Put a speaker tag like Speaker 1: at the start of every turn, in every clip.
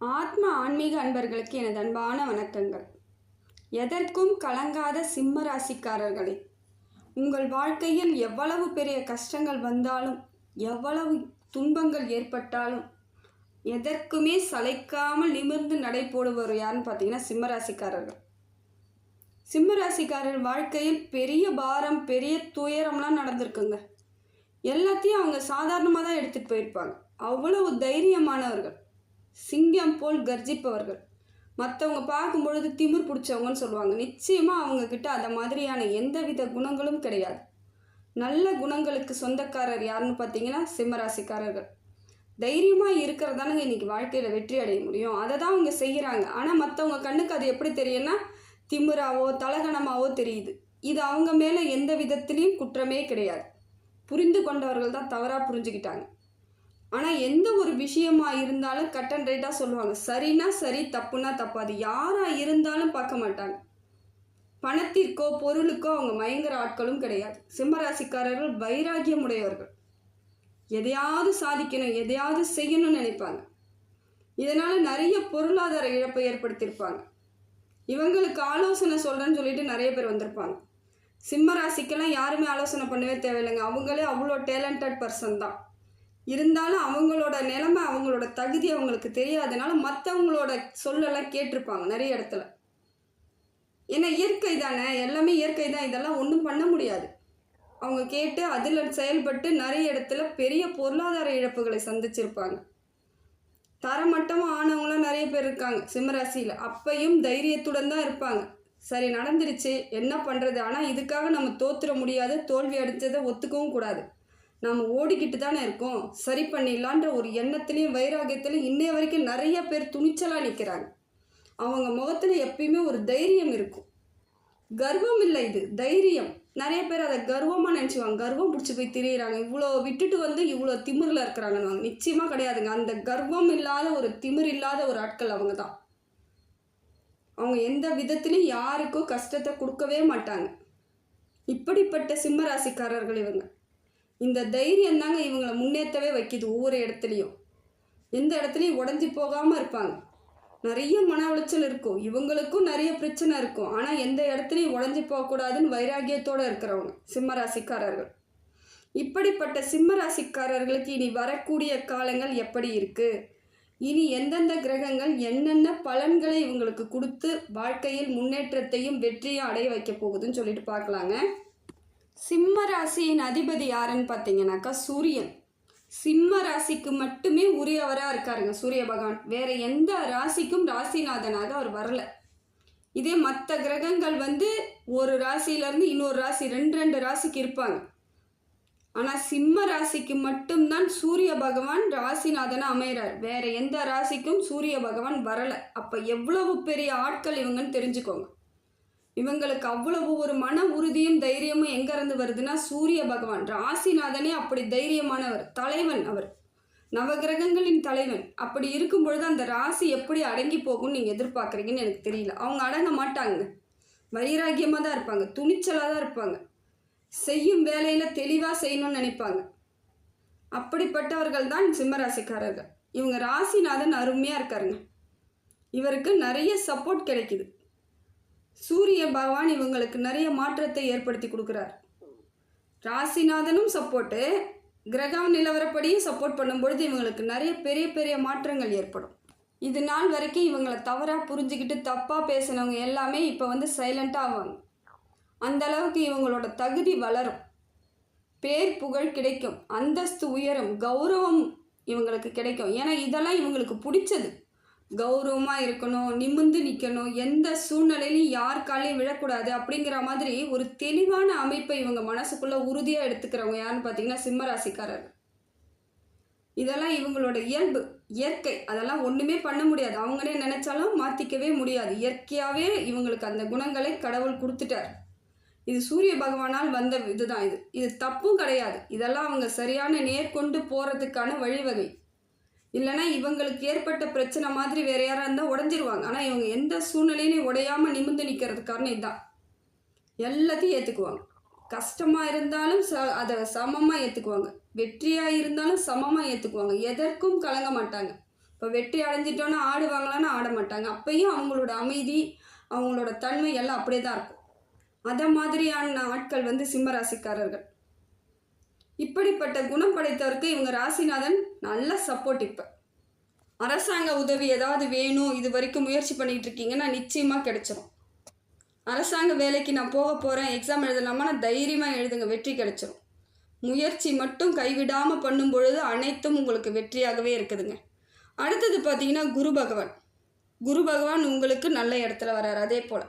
Speaker 1: ஆத்ம ஆன்மீக அன்பர்களுக்கு எனது அன்பான வணக்கங்கள். எதற்கும் கலங்காத சிம்ம ராசிக்காரர்களே உங்கள் வாழ்க்கையில் எவ்வளவு பெரிய கஷ்டங்கள் வந்தாலும் எவ்வளவு துன்பங்கள் ஏற்பட்டாலும் எதற்குமே சளைக்காமல் நிமிர்ந்து நடை போடுவர் யாருன்னு பார்த்தீங்கன்னா சிம்ம ராசிக்காரர்கள் சிம்ம ராசிக்காரர் வாழ்க்கையில் பெரிய பாரம் பெரிய துயரம்லாம் நடந்திருக்குங்க. எல்லாத்தையும் அவங்க சாதாரணமாக தான் எடுத்துகிட்டு போயிருப்பாங்க. அவ்வளவு தைரியமானவர்கள். சிங்கம் போல் கர்ஜிப்பவர்கள். மற்றவங்க பார்க்கும் பொழுது திமிர் பிடிச்சவங்கன்னு சொல்லுவாங்க. நிச்சயமாக அவங்கக்கிட்ட அந்த மாதிரியான எந்தவித குணங்களும் கிடையாது. நல்ல குணங்களுக்கு சொந்தக்காரர் யாருன்னு பார்த்தீங்கன்னா சிம்மராசிக்காரர்கள். தைரியமாக இருக்கிறதானுங்க இன்றைக்கி வாழ்க்கையில் வெற்றி அடைய முடியும். அதை தான் அவங்க செய்கிறாங்க ஆனால் மற்றவங்க கண்ணுக்கு அது எப்படி தெரியும்னா திமிராவோ தலகணமாவோ தெரியுது. இது அவங்க மேலே எந்த விதத்துலேயும் குற்றமே கிடையாது. புரிந்து கொண்டவர்கள் தான் தவறாக புரிஞ்சுக்கிட்டாங்க. ஆனால் எந்த ஒரு விஷயமா இருந்தாலும் கட் அண்ட் ரைட்டாக சொல்லுவாங்க. சரினா சரி தப்புனா தப்பு. அது யாராக இருந்தாலும் பார்க்க மாட்டாங்க. பணத்திற்கோ பொருளுக்கோ அவங்க மயங்கர ஆட்களும் கிடையாது. சிம்மராசிக்காரர்கள் வைராகியம் உடையவர்கள் எதையாவது சாதிக்கணும் எதையாவது செய்யணும்னு நினைப்பாங்க. இதனால் நிறைய பொருளாதார இழப்பை ஏற்படுத்தியிருப்பாங்க. இவங்களுக்கு ஆலோசனை சொல்கிறேன்னு சொல்லிட்டு நிறைய பேர் வந்திருப்பாங்க. சிம்ம ராசிக்கெல்லாம் யாருமே ஆலோசனை பண்ணவே தேவையில்லைங்க. அவங்களே அவ்வளோ டேலண்டட் பர்சன் தான். இருந்தாலும் அவங்களோட நிலைமை அவங்களோட தகுதி அவங்களுக்கு தெரியாதனால மற்றவங்களோட சொல்லலாம் கேட்டிருப்பாங்க நிறைய இடத்துல. ஏன்னா இயற்கை தானே எல்லாமே இயற்கை தான். இதெல்லாம் ஒன்றும் பண்ண முடியாது. அவங்க கேட்டு அதில் செயல்பட்டு நிறைய இடத்துல பெரிய பொருளாதார இழப்புகளை சந்திச்சிருப்பாங்க. தரமட்டமாக ஆனவங்களாம் நிறைய பேர் இருக்காங்க சிம்மராசியில். அப்பையும் தைரியத்துடன் தான் இருப்பாங்க. சரி நடந்துருச்சு. என்ன பண்ணுறது ஆனால் இதுக்காக நம்ம தோத்துற முடியாது. தோல்வி அடித்ததை ஒத்துக்கவும் கூடாது. நாம் ஓடிக்கிட்டு தானே இருக்கோம். சரி பண்ணிடலான்ற ஒரு எண்ணத்துலேயும் வைராகியத்துலையும் இன்னைய வரைக்கும் நிறைய பேர் துணிச்சலாக நிற்கிறாங்க அவங்க முகத்தில் எப்பயுமே ஒரு தைரியம் இருக்கும். கர்வம் இல்லை இது தைரியம். நிறைய பேர் அதை கர்வமாக நினச்சிவாங்க கர்வம் பிடிச்சி போய் திரியிறாங்க. இவ்வளோ விட்டுட்டு வந்து இவ்வளோ திமிரில் இருக்கிறாங்கன்னு. நிச்சயமாக கிடையாதுங்க. அந்த கர்வம் இல்லாத ஒரு திமிர் இல்லாத ஒரு ஆட்கள் அவங்க தான் அவங்க எந்த விதத்துலையும் யாருக்கும் கஷ்டத்தை கொடுக்கவே மாட்டாங்க. இப்படிப்பட்ட சிம்ம ராசிக்காரர்கள் இவங்க. இந்த தைரியம் தாங்க இவங்களை முன்னேற்றவே வைக்கிது ஒவ்வொரு இடத்துலையும். எந்த இடத்துலையும் உடஞ்சி போகாமல் இருப்பாங்க. நிறைய மன உளைச்சல் இருக்கும். இவங்களுக்கும் நிறைய பிரச்சனை இருக்கும். ஆனால் எந்த இடத்துலையும் உடஞ்சி போகக்கூடாதுன்னு வைராகியத்தோடு இருக்கிறவங்க சிம்மராசிக்காரர்கள். இப்படிப்பட்ட சிம்மராசிக்காரர்களுக்கு இனி வரக்கூடிய காலங்கள் எப்படி இருக்குது இனி எந்தெந்த கிரகங்கள் என்னென்ன பலன்களை இவங்களுக்கு கொடுத்து வாழ்க்கையில் முன்னேற்றத்தையும் வெற்றியும் அடைய வைக்க போகுதுன்னு சொல்லிட்டு பார்க்கலாங்க. சிம்ம ராசியின் அதிபதி யாருன்னு பார்த்தீங்கன்னாக்கா சூரியன். சிம்ம ராசிக்கு மட்டுமே உரியவராக இருக்காருங்க சூரிய பகவான். வேற எந்த ராசிக்கும் ராசிநாதனாக அவர் வரல. இதே மற்ற கிரகங்கள் வந்து ஒரு ராசியிலேருந்து இன்னொரு ராசி ரெண்டு ரெண்டு ராசிக்கு இருப்பாங்க. ஆனால் சிம்ம ராசிக்கு மட்டும்தான் சூரிய பகவான் ராசிநாதனாக அமைகிறார் வேற எந்த ராசிக்கும் சூரிய பகவான் வரலை. அப்போ எவ்வளவு பெரிய ஆட்கள் இவங்கன்னு தெரிஞ்சுக்கோங்க. இவங்களுக்கு அவ்வளவு ஒரு மன உறுதியும் தைரியமும் எங்கேருந்து வருதுன்னா சூரிய பகவான். ராசிநாதனே அப்படி தைரியமானவர் தலைவன் அவர். நவகிரகங்களின் தலைவன். அப்படி இருக்கும் பொழுது அந்த ராசி எப்படி அடங்கி போகும்னு நீங்கள் எதிர்பார்க்குறீங்கன்னு எனக்கு தெரியல. அவங்க அடங்க மாட்டாங்க. வைராக்கியமாக தான் இருப்பாங்க. துணிச்சலாக தான் இருப்பாங்க. செய்யும் வேலையில் தெளிவாக செய்யணும்னு நினைப்பாங்க. அப்படிப்பட்டவர்கள் தான் சிம்மராசிக்காரர்கள். இவங்க ராசிநாதன் அருமையாக இருக்காருங்க. இவருக்கு நிறைய சப்போர்ட் கிடைக்குது. சூரிய பகவான் இவங்களுக்கு நிறைய மாற்றத்தை ஏற்படுத்தி கொடுக்குறார். ராசிநாதனும் சப்போர்ட்டு கிரகம் நிலவரப்படியும் சப்போர்ட் பண்ணும்பொழுது இவங்களுக்கு நிறைய பெரிய பெரிய மாற்றங்கள் ஏற்படும். இது நாள் வரைக்கும் இவங்களை தவறாக புரிஞ்சுக்கிட்டு தப்பாக பேசினவங்க எல்லாமே இப்போ வந்து சைலண்ட்டாக ஆவாங்க. அந்த அளவுக்கு இவங்களோட தகுதி வளரும். பேர் புகழ் கிடைக்கும். அந்தஸ்து உயரும் கௌரவம் இவங்களுக்கு கிடைக்கும். ஏன்னா இதெல்லாம் இவங்களுக்கு பிடிச்சது. கௌரவமாக இருக்கணும் நிமிர்ந்து நிற்கணும் எந்த சூழ்நிலையிலையும் யார் காலையும் விழக்கூடாது அப்படிங்கிற மாதிரி ஒரு தெளிவான அமைப்பை இவங்க மனசுக்குள்ளே உறுதியாக எடுத்துக்கிறவங்க யாருன்னு பார்த்தீங்கன்னா சிம்மராசிக்காரர் இதெல்லாம் இவங்களோட இயல்பு இயற்கை. அதெல்லாம் ஒன்றுமே பண்ண முடியாது. அவங்களே நினச்சாலும் மாற்றிக்கவே முடியாது. இயற்கையாகவே இவங்களுக்கு அந்த குணங்களை கடவுள் கொடுத்துட்டார். இது சூரிய பகவானால் வந்த இதுதான் இது. இது தப்பும் கிடையாது. இதெல்லாம் அவங்க சரியான நேர்கொண்டு போகிறதுக்கான வழிவகை. இல்லைனா இவங்களுக்கு ஏற்பட்ட பிரச்சனை மாதிரி வேற யாராக இருந்தால் உடஞ்சிருவாங்க. ஆனால் இவங்க எந்த சூழ்நிலையிலையும் உடையாமல் நிமிர்ந்து நிற்கிறது காரணம் இதுதான் எல்லாத்தையும் ஏற்றுக்குவாங்க கஷ்டமாக இருந்தாலும் ச அதை சமமாக ஏற்றுக்குவாங்க வெற்றியாக இருந்தாலும் சமமாக ஏற்றுக்குவாங்க எதற்கும் கலங்க மாட்டாங்க. இப்போ வெற்றி அடைஞ்சிட்டோன்னா ஆடுவாங்களான்னு ஆட மாட்டாங்க. அப்பையும் அவங்களோட அமைதி அவங்களோட தன்மை எல்லாம் அப்படியே தான் இருக்கும். அதை மாதிரியான ஆட்கள் வந்து சிம்ம ராசிக்காரர்கள். இப்படிப்பட்ட குணம் படைத்தவருக்கு இவங்க ராசிநாதன் நல்ல சப்போர்ட் இப்போ. அரசாங்க உதவி ஏதாவது வேணும் இது வரைக்கும் முயற்சி பண்ணிகிட்டு இருக்கீங்கன்னா நிச்சயமாக கிடைச்சிரும். அரசாங்க வேலைக்கு நான் போக போகிறேன் எக்ஸாம் எழுதலாமா? தைரியமாக எழுதுங்க வெற்றி கிடைச்சிரும். முயற்சி மட்டும் கைவிடாமல் பண்ணும் பொழுது அனைத்தும் உங்களுக்கு வெற்றியாகவே இருக்குதுங்க. அடுத்தது பார்த்தீங்கன்னா குரு பகவான். குரு பகவான் உங்களுக்கு நல்ல இடத்துல வராரு அதே போல்.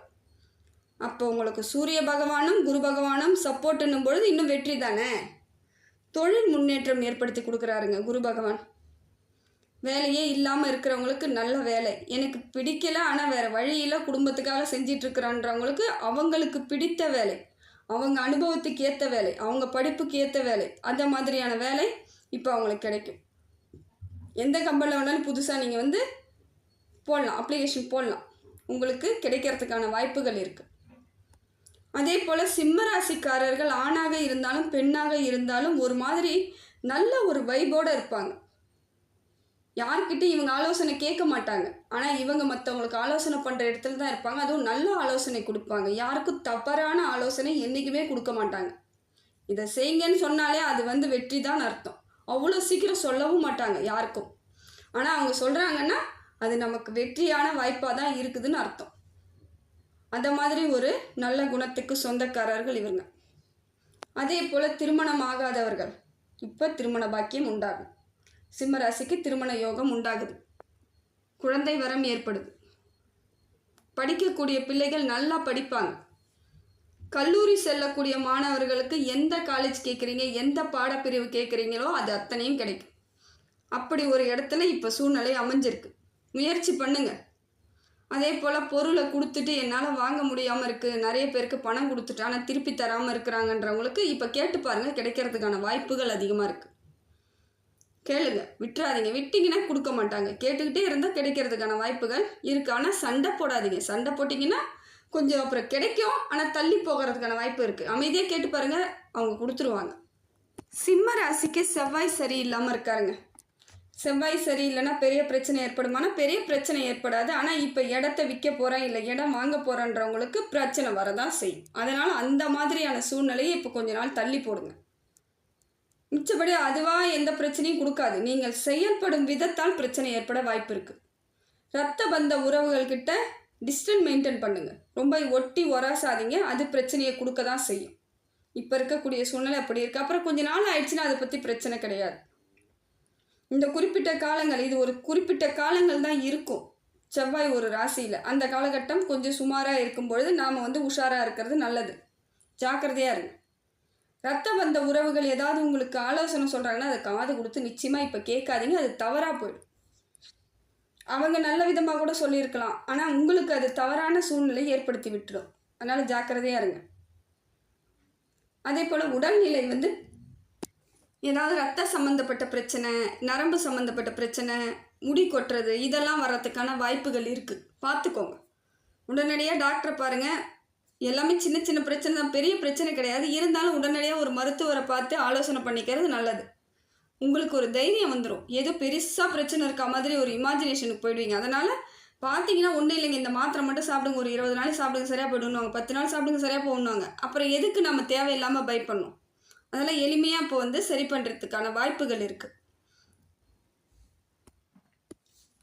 Speaker 1: அப்போ உங்களுக்கு சூரிய பகவானும் குரு பகவானும் சப்போர்ட்டுன்னும் பொழுது இன்னும் வெற்றி தானே? தொழில் முன்னேற்றம் ஏற்படுத்தி கொடுக்குறாருங்க குரு பகவான். வேலையே இல்லாமல் இருக்கிறவங்களுக்கு நல்ல வேலை. எனக்கு பிடிக்கல ஆனால் வேறு வழியில் குடும்பத்துக்காக செஞ்சிட்ருக்குறான்றவங்களுக்கு அவங்களுக்கு பிடித்த வேலை. அவங்க அனுபவத்துக்கு ஏற்ற வேலை அவங்க படிப்புக்கு ஏற்ற வேலை அந்த மாதிரியான வேலை இப்போ அவங்களுக்கு கிடைக்கும். எந்த கம்பெனியில் வேணாலும் புதுசாக நீங்கள் வந்து போடலாம் அப்ளிகேஷன் போடலாம். உங்களுக்கு கிடைக்கிறதுக்கான வாய்ப்புகள் இருக்குது அதே போல் சிம்மராசிக்காரர்கள் ஆணாக இருந்தாலும் பெண்ணாக இருந்தாலும் ஒரு மாதிரி நல்ல ஒரு வைபோடு இருப்பாங்க. யார்கிட்டையும் இவங்க ஆலோசனை கேட்க மாட்டாங்க. ஆனால் இவங்க மற்றவங்களுக்கு ஆலோசனை பண்ணுற இடத்துல தான் இருப்பாங்க. அதுவும் நல்ல ஆலோசனை கொடுப்பாங்க. யாருக்கும் தவறான ஆலோசனை என்றைக்குமே கொடுக்க மாட்டாங்க. இதை செய்யுங்கன்னு சொன்னாலே அது வந்து வெற்றி தான் அர்த்தம். அவ்வளோ சீக்கிரம் சொல்லவும் மாட்டாங்க யாருக்கும். ஆனால் அவங்க சொல்கிறாங்கன்னா அது நமக்கு வெற்றியான வாய்ப்பாக தான் இருக்குதுன்னு அர்த்தம். அந்த மாதிரி ஒரு நல்ல குணத்துக்கு சொந்தக்காரர்கள் இவங்க. அதே போல் திருமணம் ஆகாதவர்கள். இப்போ திருமண பாக்கியம் உண்டாகும். சிம்மராசிக்கு திருமண யோகம் உண்டாகுது. குழந்தை வரம் ஏற்படுது. படிக்கக்கூடிய பிள்ளைகள் நல்லா படிப்பாங்க. கல்லூரி செல்லக்கூடிய மாணவர்களுக்கு எந்த காலேஜ் கேட்குறீங்க எந்த பாடப்பிரிவு கேட்குறீங்களோ அது அத்தனையும் கிடைக்கும். அப்படி ஒரு இடத்துல இப்போ சூழ்நிலை அமைஞ்சிருக்கு. முயற்சி பண்ணுங்கள் அதே போல் பொருளை கொடுத்துட்டு என்னால் வாங்க முடியாமல் இருக்குது நிறைய பேருக்கு பணம் கொடுத்துட்டு ஆனால் திருப்பி தராமல் இருக்கிறாங்கன்றவங்களுக்கு இப்போ கேட்டு பாருங்கள் கிடைக்கிறதுக்கான வாய்ப்புகள் அதிகமாக இருக்குது கேளுங்க. விட்டுறாதீங்க. விட்டிங்கன்னா கொடுக்க மாட்டாங்க. கேட்டுக்கிட்டே இருந்தால் கிடைக்கிறதுக்கான வாய்ப்புகள் இருக்குது ஆனால் சண்டை போடாதீங்க. சண்டை போட்டிங்கன்னா கொஞ்சம் அப்புறம் கிடைக்கும். ஆனால் தள்ளி போகிறதுக்கான வாய்ப்பு இருக்குது அமைதியாக கேட்டு பாருங்கள் அவங்க கொடுத்துருவாங்க. சிம்ம ராசிக்கு செவ்வாய் சரியில்லாமல் இருக்காருங்க. செவ்வாய் சரியில்லைன்னா பெரிய பிரச்சனை ஏற்படுமானா பெரிய பிரச்சனை ஏற்படாது. ஆனால் இப்போ இடத்த விற்க போகிறேன் இல்லை இடம் வாங்க போகிறேன்றவங்களுக்கு பிரச்சனை வரதான் செய்யும். அதனால் அந்த மாதிரியான சூழ்நிலையை இப்போ கொஞ்ச நாள் தள்ளி போடுங்க. மிச்சபடி அதுவாக எந்த பிரச்சனையும் கொடுக்காது. நீங்கள் செயல்படும் விதத்தால் பிரச்சனை ஏற்பட வாய்ப்பு இருக்குது ரத்த பந்த உறவுகள்கிட்ட டிஸ்டன்ஸ் மெயின்டைன் பண்ணுங்கள் ரொம்ப ஒட்டி ஒராசாதீங்க அது பிரச்சனையை கொடுக்க தான் செய்யும். இப்போ இருக்கக்கூடிய சூழ்நிலை அப்படி இருக்குது அப்புறம் கொஞ்ச நாள் ஆயிடுச்சுன்னா அதை பற்றி பிரச்சனை கிடையாது. இந்த குறிப்பிட்ட காலங்கள் இது ஒரு குறிப்பிட்ட காலங்கள் தான் இருக்கும். செவ்வாய் ஒரு ராசியில். அந்த காலகட்டம் கொஞ்சம் சுமாராக இருக்கும் பொழுது நாம் வந்து உஷாராக இருக்கிறது நல்லது. ஜாக்கிரதையாக இருங்க. ரத்த பந்த உறவுகள் ஏதாவது உங்களுக்கு ஆலோசனை சொல்கிறாங்கன்னா அதை காது கொடுத்து நிச்சயமாக இப்போ கேட்காதீங்க அது தவறாக போயிடும். அவங்க நல்ல விதமாக கூட சொல்லியிருக்கலாம். ஆனால் உங்களுக்கு அது தவறான சூழ்நிலை ஏற்படுத்தி விட்டுரும். அதனால் ஜாக்கிரதையாக இருங்க. அதே போல் உடல்நிலை வந்து ஏதாவது ரத்த சம்மந்தப்பட்ட பிரச்சனை நரம்பு சம்மந்தப்பட்ட பிரச்சனை முடி கொட்டுறது இதெல்லாம் வர்றதுக்கான வாய்ப்புகள் இருக்குது பார்த்துக்கோங்க. உடனடியாக டாக்டரை பாருங்கள் எல்லாமே சின்ன சின்ன பிரச்சனை தான். பெரிய பிரச்சனை கிடையாது. இருந்தாலும் உடனடியாக ஒரு மருத்துவரை பார்த்து ஆலோசனை பண்ணிக்கிறது நல்லது. உங்களுக்கு ஒரு தைரியம் வந்துடும் ஏதோ பெருசாக பிரச்சனை இருக்கா மாதிரி ஒரு இமேஜினேஷனுக்கு போயிடுவீங்க. அதனால் பார்த்தீங்கன்னா ஒன்றும் இல்லைங்க. இந்த மாத்திரை மட்டும் சாப்பிடுங்க. ஒரு இருபது நாள் சாப்பிடுங்க. சரியாக போயிடுவாங்க பத்து நாள் சாப்பிடுங்க. சரியாக போகணுவாங்க அப்புறம் எதுக்கு நம்ம தேவையில்லாமல் பை பண்ணோம் அதெல்லாம் எளிமையாக இப்போ வந்து சரி பண்ணுறதுக்கான வாய்ப்புகள் இருக்குது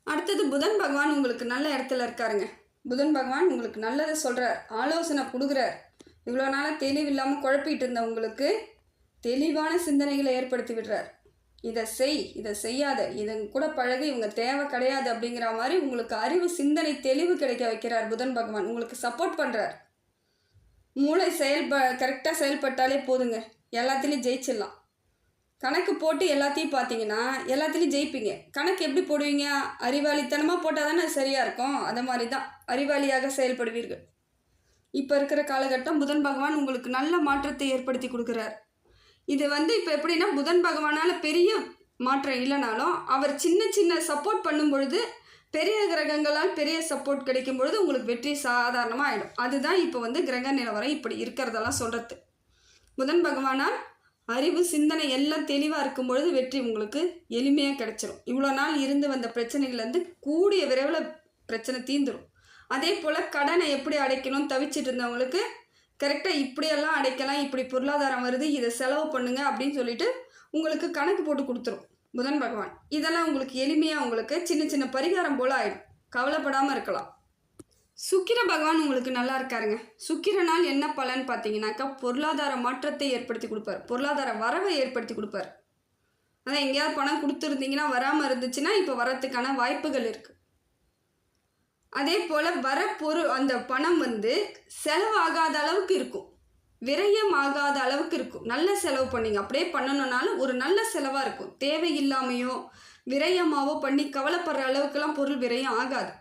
Speaker 1: அடுத்தது புதன் பகவான் உங்களுக்கு நல்ல இடத்துல இருக்காருங்க. புதன் பகவான் உங்களுக்கு நல்லதை சொல்கிறார் ஆலோசனை கொடுக்குறார். இவ்வளோ நாளாக தெளிவில்லாமல் குழப்பிட்டு இருந்த உங்களுக்கு தெளிவான சிந்தனைகளை ஏற்படுத்தி விடுறார். இதை செய் இதை செய்யாத இதன் கூட பழகு இவங்க தேவை கிடையாது அப்படிங்கிற மாதிரி உங்களுக்கு அறிவு சிந்தனை தெளிவு கிடைக்க வைக்கிறார் புதன் பகவான். உங்களுக்கு சப்போர்ட் பண்ணுறார் மூளை செயல்ப கரெக்டாக செயல்பட்டாலே போதுங்க. எல்லாத்துலேயும் ஜெயிச்சிடலாம். கணக்கு போட்டு எல்லாத்தையும் பார்த்தீங்கன்னா எல்லாத்துலேயும் ஜெயிப்பீங்க. கணக்கு எப்படி போடுவீங்க? அறிவாளித்தனமாக போட்டால் தானே சரியாக இருக்கும்? அதை மாதிரி தான் அறிவாளியாக செயல்படுவீர்கள். இப்போ இருக்கிற காலகட்டம் புதன் பகவான் உங்களுக்கு நல்ல மாற்றத்தை ஏற்படுத்தி கொடுக்குறார். இது வந்து இப்போ எப்படின்னா புதன் பகவானால் பெரிய மாற்றம் இல்லைனாலும் அவர் சின்ன சின்ன சப்போர்ட் பண்ணும் பொழுது பெரிய கிரகங்களால் பெரிய சப்போர்ட் கிடைக்கும் பொழுது உங்களுக்கு வெற்றி சாதாரணமாக ஆகிடும் அதுதான் இப்போ வந்து கிரக நிலவரம் இப்படி இருக்கிறதெல்லாம் சொல்கிறது புதன் பகவானால் அறிவு சிந்தனை எல்லாம் தெளிவாக இருக்கும் பொழுது வெற்றி உங்களுக்கு எளிமையாக கிடைச்சிரும். இவ்வளோ நாள் இருந்து வந்த பிரச்சனைகள்லேருந்து கூடிய விரைவில் பிரச்சனை தீந்துடும் அதே போல் கடனை எப்படி அடைக்கணும் தவிச்சிட்டு இருந்தவங்களுக்கு கரெக்டாக இப்படியெல்லாம் அடைக்கலாம் இப்படி பொருளாதாரம் வருது இதை செலவு பண்ணுங்க அப்படின்னு சொல்லிட்டு உங்களுக்கு கணக்கு போட்டு கொடுத்துரும். புதன் பகவான். இதெல்லாம் உங்களுக்கு எளிமையாக உங்களுக்கு சின்ன சின்ன பரிகாரம் போல் ஆயிடும். கவலைப்படாமல் இருக்கலாம். சுக்கிர பகவான் உங்களுக்கு நல்லா இருக்காருங்க. சுக்கிரனால் என்ன பலன் பார்த்தீங்கன்னாக்கா பொருளாதார மாற்றத்தை ஏற்படுத்தி கொடுப்பார். பொருளாதார வரவை ஏற்படுத்தி கொடுப்பார். அதான் எங்கேயாவது பணம் கொடுத்துருந்தீங்கன்னா வராமல் இருந்துச்சுன்னா இப்போ வரத்துக்கான வாய்ப்புகள் இருக்குது அதே போல் வர பொருள் அந்த பணம் வந்து செலவாகாத அளவுக்கு இருக்கும். விரயம் ஆகாத அளவுக்கு இருக்கும். நல்ல செலவு பண்ணிங்க. அப்படியே பண்ணணுன்னாலும் ஒரு நல்ல செலவாக இருக்கும். தேவையில்லாமையோ விரயமாவோ பண்ணி கவலைப்படுற அளவுக்கெல்லாம் பொருள் விரயம் ஆகாது.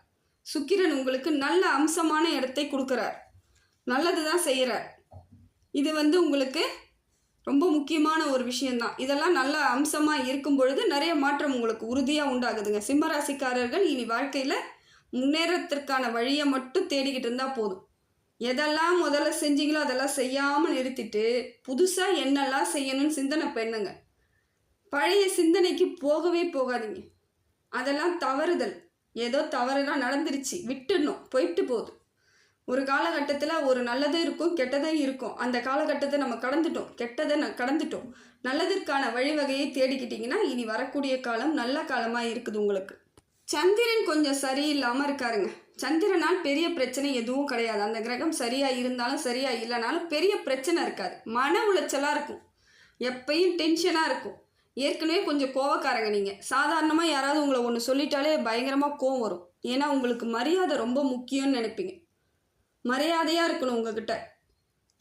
Speaker 1: சுக்கிரன் உங்களுக்கு நல்ல அம்சமான இடத்தை கொடுக்குறார். நல்லது தான் செய்கிறார். இது வந்து உங்களுக்கு ரொம்ப முக்கியமான ஒரு விஷயந்தான் இதெல்லாம் நல்ல அம்சமாக இருக்கும் பொழுது நிறைய மாற்றம் உங்களுக்கு உறுதியாக உண்டாகுதுங்க. சிம்மராசிக்காரர்கள் இனி வாழ்க்கையில் முன்னேறத்திற்கான வழியை மட்டும் தேடிக்கிட்டு இருந்தால் போதும். எதெல்லாம் முதல்ல செஞ்சீங்களோ அதெல்லாம் செய்யாமல் நிறுத்திட்டு புதுசாக என்னெல்லாம் செய்யணும்னு சிந்தனை பண்ணுங்க. பழைய சிந்தனைக்கு போகவே போகாதீங்க. அதெல்லாம் தவறுதல். ஏதோ தவறுலாம் நடந்துருச்சு. விட்டுடணும். போயிட்டு போகுது. ஒரு காலகட்டத்தில் ஒரு நல்லதும் இருக்கும் கெட்டதும் இருக்கும். அந்த காலகட்டத்தை நம்ம கடந்துட்டோம். கெட்டதை ந கடந்துட்டோம். நல்லதற்கான வழிவகையை தேடிக்கிட்டிங்கன்னா இனி வரக்கூடிய காலம் நல்ல காலமாக இருக்குது உங்களுக்கு. சந்திரன் கொஞ்சம் சரியில்லாமல் இருக்காருங்க. சந்திரனால் பெரிய பிரச்சனை எதுவும் கிடையாது. அந்த கிரகம் சரியாக இருந்தாலும் சரியாக இல்லைனாலும் பெரிய பிரச்சனை இருக்காது. மன உளைச்சலாக இருக்கும். எப்பயும் டென்ஷனாக இருக்கும். ஏற்கனவே கொஞ்சம் கோவக்காரங்க நீங்கள் சாதாரணமாக யாராவது உங்களை ஒன்று சொல்லிட்டாலே பயங்கரமாக கோவம் வரும். ஏன்னா உங்களுக்கு மரியாதை ரொம்ப முக்கியம்னு நினைப்பீங்க. மரியாதையாக இருக்கணும் உங்ககிட்ட.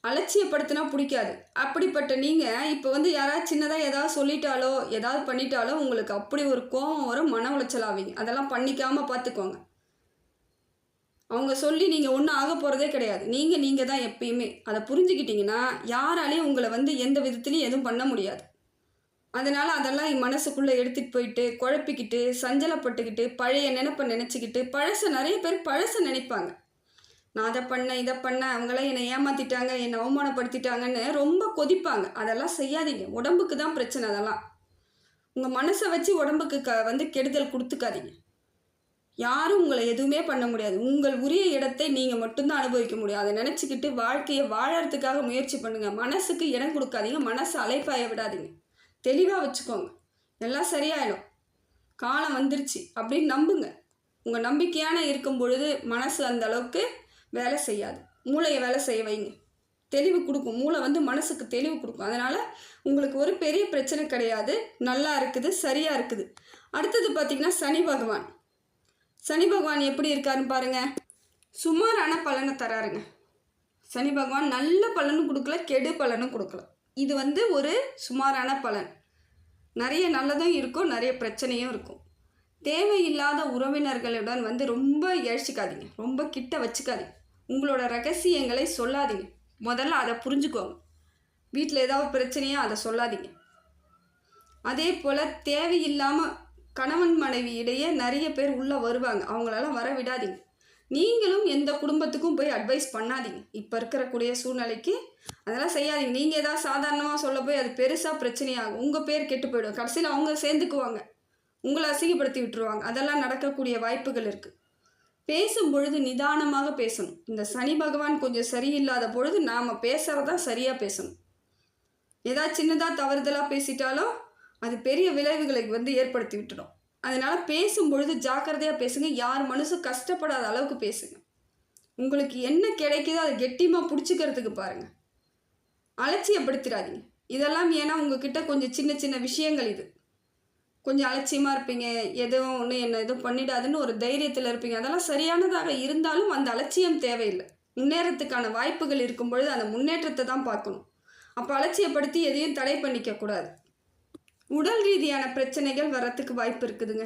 Speaker 1: அலட்சியப்படுத்தினா பிடிக்காது. அப்படிப்பட்ட நீங்கள் இப்போ வந்து யாராவது சின்னதாக ஏதாவது சொல்லிட்டாலோ ஏதாவது பண்ணிட்டாலோ உங்களுக்கு அப்படி ஒரு கோபம் வரும் மன உளைச்சல் ஆவீங்க. அதெல்லாம் பண்ணிக்காமல் பார்த்துக்கோங்க அவங்க சொல்லி நீங்கள் ஒன்றும் ஆக போகிறதே கிடையாது. நீங்கள் நீங்கள் தான் எப்பயுமே. அதை புரிஞ்சுக்கிட்டிங்கன்னா யாராலையும் உங்களை வந்து எந்த விதத்துலையும் எதுவும் பண்ண முடியாது. அதனால் அதெல்லாம் என் மனசுக்குள்ளே எடுத்துகிட்டு போயிட்டு குழப்பிக்கிட்டு சஞ்சலப்பட்டுக்கிட்டு பழைய நினைப்பை நினச்சிக்கிட்டு பழசை நிறைய பேர் பழசை நினைப்பாங்க. நான் அதை பண்ணேன் இதை பண்ணேன் அவங்களாம் என்னை ஏமாற்றிட்டாங்க என்னை அவமானப்படுத்திட்டாங்கன்னு ரொம்ப கொதிப்பாங்க. அதெல்லாம் செய்யாதீங்க. உடம்புக்கு தான் பிரச்சனை அதெல்லாம். உங்கள் மனசை வச்சு உடம்புக்கு க வந்து கெடுதல் கொடுத்துக்காதீங்க. யாரும் உங்களை எதுவுமே பண்ண முடியாது. உங்கள் உரிய இடத்தை நீங்கள் மட்டும்தான் அனுபவிக்க முடியும். அதை நினச்சிக்கிட்டு வாழ்க்கையை வாழறதுக்காக முயற்சி பண்ணுங்கள் மனசுக்கு இடம் கொடுக்காதீங்க. மனசை அலைப்பாய விடாதீங்க. தெளிவாக வச்சுக்கோங்க. எல்லாம் சரியாயிடும். காலம் வந்துருச்சு அப்படின்னு நம்புங்க. உங்கள் நம்பிக்கையான இருக்கும் பொழுது மனசு அந்த அளவுக்கு வேலை செய்யாது. மூளையை வேலை செய்ய வைங்க. தெளிவு கொடுக்கும். மூளை வந்து மனசுக்கு தெளிவு கொடுக்கும். அதனால் உங்களுக்கு ஒரு பெரிய பிரச்சனை கிடையாது. நல்லா இருக்குது சரியாக இருக்குது. அடுத்தது பார்த்திங்கன்னா சனி பகவான். சனி பகவான் எப்படி இருக்காருன்னு பாருங்க. சுமாரான பலனை தராருங்க. சனி பகவான் நல்ல பலனும் கொடுக்கல கெடு பலனும் கொடுக்கல. இது வந்து ஒரு சுமாரான பலன். நிறைய நல்லதும் இருக்கும் நிறைய பிரச்சனையும் இருக்கும். தேவையில்லாத உறவினர்களுடன் வந்து ரொம்ப இழைச்சிக்காதீங்க ரொம்ப கிட்ட வச்சுக்காதீங்க. உங்களோட ரகசியங்களை சொல்லாதீங்க. முதல்ல அதை புரிஞ்சுக்கோங்க. வீட்டில் ஏதாவது பிரச்சனையோ அதை சொல்லாதீங்க. அதே போல் தேவையில்லாமல் கணவன் மனைவி இடையே நிறைய பேர் உள்ளே வருவாங்க. அவங்களெல்லாம் வர விடாதீங்க. நீங்களும் எந்த குடும்பத்துக்கும் போய் அட்வைஸ் பண்ணாதீங்க. இப்போ இருக்கிறக்கூடிய சூழ்நிலைக்கு அதெல்லாம் செய்யாதீங்க. நீங்கள் ஏதாவது சாதாரணமாக சொல்ல போய் அது பெருசாக பிரச்சனையாகும். உங்கள் பேர் கெட்டு போயிடும். கடைசியில் அவங்க சேர்ந்துக்குவாங்க. உங்களை அசிங்கப்படுத்தி விட்டுருவாங்க. அதெல்லாம் நடக்கக்கூடிய வாய்ப்புகள் இருக்குது பேசும் பொழுது நிதானமாக பேசணும். இந்த சனி பகவான் கொஞ்சம் சரியில்லாத பொழுது நாம் பேசுகிறதா சரியாக பேசணும். ஏதாவது சின்னதாக தவறுதலாக பேசிட்டாலும் அது பெரிய விளைவுகளை வந்து ஏற்படுத்தி விட்டுடும். அதனால் பேசும் பொழுது ஜாக்கிரதையாக பேசுங்க. யார் மனசும் கஷ்டப்படாத அளவுக்கு பேசுங்க. உங்களுக்கு என்ன கிடைக்குதோ அதை கெட்டியமாக பிடிச்சிக்கிறதுக்கு பாருங்கள் அலட்சியப்படுத்திடாதீங்க. இதெல்லாம் ஏன்னா உங்ககிட்ட கொஞ்சம் சின்ன சின்ன விஷயங்கள் இது. கொஞ்சம் அலட்சியமாக இருப்பீங்க. எதுவும் ஒன்று என்ன எதுவும் பண்ணிடாதுன்னு ஒரு தைரியத்தில் இருப்பீங்க. அதெல்லாம் சரியானதாக இருந்தாலும் அந்த அலட்சியம் தேவையில்லை. முன்னேறத்துக்கான வாய்ப்புகள் இருக்கும் பொழுது அந்த முன்னேற்றத்தை தான் பார்க்கணும். அப்போ அலட்சியப்படுத்தி எதையும் தடை பண்ணிக்க கூடாது உடல் ரீதியான பிரச்சனைகள் வரத்துக்கு வாய்ப்பு இருக்குதுங்க.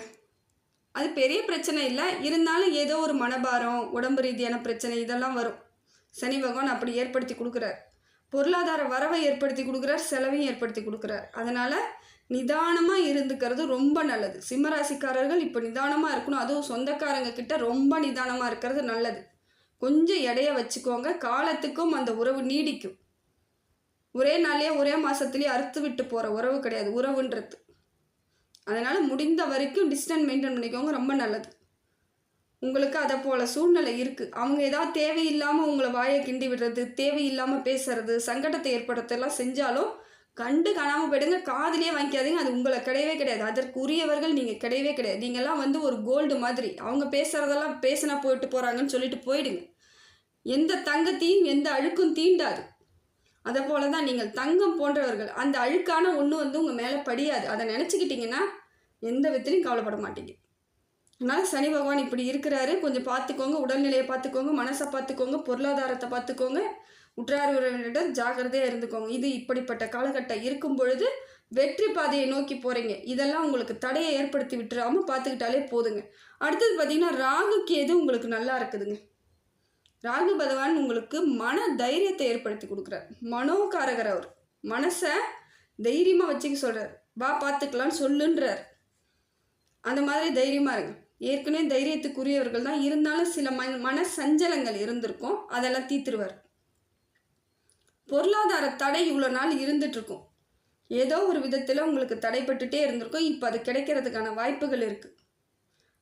Speaker 1: அது பெரிய பிரச்சனை இல்லை. இருந்தாலும் ஏதோ ஒரு மனபாரம் உடம்பு ரீதியான பிரச்சனை இதெல்லாம் வரும். சனி பகவான் அப்படி ஏற்படுத்தி கொடுக்குறார். பொருளாதார வரவை ஏற்படுத்தி கொடுக்குறார் செலவையும் ஏற்படுத்தி கொடுக்குறார். அதனால் நிதானமாக இருந்துக்கிறது ரொம்ப நல்லது. சிம்மராசிக்காரர்கள் இப்போ நிதானமாக இருக்கணும். அதுவும் சொந்தக்காரங்க கிட்ட ரொம்ப நிதானமாக இருக்கிறது நல்லது. கொஞ்சம் எடையை வச்சுக்கோங்க. காலத்துக்கும் அந்த உறவு நீடிக்கும். ஒரே நாள்லயே ஒரே மாதத்துலேயே அறுத்து விட்டு போகிற உறவு கிடையாது உறவுன்றது. அதனால் முடிந்த வரைக்கும் டிஸ்டன்ஸ் மெயின்டைன் பண்ணிக்கோங்க ரொம்ப நல்லது. உங்களுக்கு அதை போல் சூழ்நிலை இருக்குது அவங்க ஏதாவது தேவையில்லாமல் உங்களை வாயை கிண்டி விடுறது தேவையில்லாமல் பேசுறது சங்கடத்தை ஏற்படுத்தலாம் செஞ்சாலும் கண்டு காணாமல் போயிடுங்க காதிலே வாங்கிக்காதீங்க அது உங்களை கிடையவே கிடையாது. அதற்கு உரியவர்கள் நீங்கள் கிடையவே கிடையாது. நீங்கள்லாம் வந்து ஒரு கோல்டு மாதிரி. அவங்க பேசுகிறதெல்லாம் பேசினா போயிட்டு போகிறாங்கன்னு சொல்லிட்டு போயிடுங்க. எந்த தங்கத்தையும் எந்த அழுக்கும் தீண்டாது. அதை போல தான் நீங்கள் தங்கம் போன்றவர்கள். அந்த அழுக்கான ஒன்று வந்து உங்கள் மேலே படியாது. அதை நினச்சிக்கிட்டிங்கன்னா எந்த விதத்துலையும் கவலைப்பட மாட்டீங்க. அதனால் சனி பகவான் இப்படி இருக்கிறாரு. கொஞ்சம் பார்த்துக்கோங்க. உடல்நிலையை பார்த்துக்கோங்க. மனசை பார்த்துக்கோங்க. பொருளாதாரத்தை பார்த்துக்கோங்க. உற்றார் உறவினரிடம் ஜாக்கிரதையாக இருந்துக்கோங்க. இது இப்படிப்பட்ட காலகட்டம் இருக்கும் பொழுது வெற்றி பாதையை நோக்கி போகிறீங்க இதெல்லாம் உங்களுக்கு தடையை ஏற்படுத்தி விட்டுறாமல் பார்த்துக்கிட்டாலே போதுங்க. அடுத்தது பார்த்தீங்கன்னா ராகு கேது உங்களுக்கு நல்லா இருக்குதுங்க. ராகு பகவான் உங்களுக்கு மன தைரியத்தை ஏற்படுத்தி கொடுக்குறார். மனோகாரகர் அவர். மனசை தைரியமாக வச்சுக்க சொல்கிறார் வா பார்த்துக்கலாம் சொல்லுன்றார். அந்த மாதிரி தைரியமாக இருங்க. ஏற்கனவே தைரியத்துக்குரியவர்கள் தான். இருந்தாலும் சில மன மன சஞ்சலங்கள் இருந்திருக்கும். அதெல்லாம் தீத்துருவார் பொருளாதார தடை இவ்வளோ நாள் இருந்துகிட்ருக்கும் ஏதோ ஒரு விதத்தில் உங்களுக்கு தடைப்பட்டுட்டே இருந்திருக்கும். இப்போ அது கிடைக்கிறதுக்கான வாய்ப்புகள் இருக்குது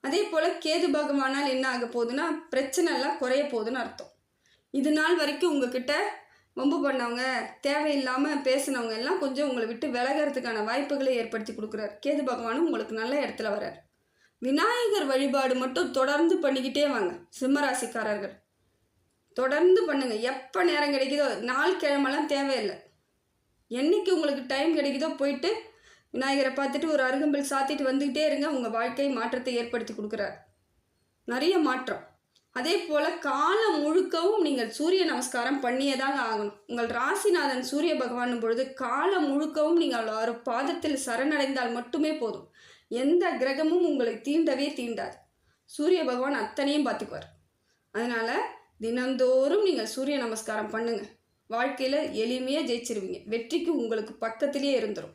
Speaker 1: அதே போல் கேது பகவானால் என்ன ஆக போகுதுன்னா பிரச்சனை எல்லாம் குறைய போகுதுன்னு அர்த்தம். இது நாள் வரைக்கும் உங்ககிட்ட வம்பு பண்ணவங்க தேவையில்லாமல் பேசினவங்க எல்லாம் கொஞ்சம் உங்களை விட்டு விலகிறதுக்கான வாய்ப்புகளை ஏற்படுத்தி கொடுக்குறாரு. கேது பகவானும் உங்களுக்கு நல்ல இடத்துல வர்றார். விநாயகர் வழிபாடு மட்டும் தொடர்ந்து பண்ணிக்கிட்டே வாங்க சிம்மராசிக்காரர்கள். தொடர்ந்து பண்ணுங்கள் எப்போ நேரம் கிடைக்குதோ நாள் கிழமெல்லாம் தேவையில்லை. என்னைக்கு உங்களுக்கு டைம் கிடைக்குதோ போயிட்டு விநாயகரை பார்த்துட்டு ஒரு அருகம்பில் சாத்திட்டு வந்துக்கிட்டே இருங்க உங்கள் வாழ்க்கை மாற்றத்தை ஏற்படுத்தி கொடுக்குறார். நிறைய மாற்றம். அதே போல் காலம் முழுக்கவும் நீங்கள் சூரிய நமஸ்காரம் பண்ணியே தாங்க ஆகணும். உங்கள் ராசிநாதன் சூரிய பகவான் பொழுது காலம் முழுக்கவும் நீங்கள் ஒரு பாதத்தில் சரணடைந்தால் மட்டுமே போதும். எந்த கிரகமும் உங்களை தீண்டவே தீண்டாது. சூரிய பகவான் அத்தனையும் பார்த்துக்குவார். அதனால் தினந்தோறும் நீங்கள் சூரிய நமஸ்காரம் பண்ணுங்கள் வாழ்க்கையில் எளிமையாக ஜெயிச்சிருவீங்க. வெற்றிக்கு உங்களுக்கு பக்கத்திலே இருந்துடும்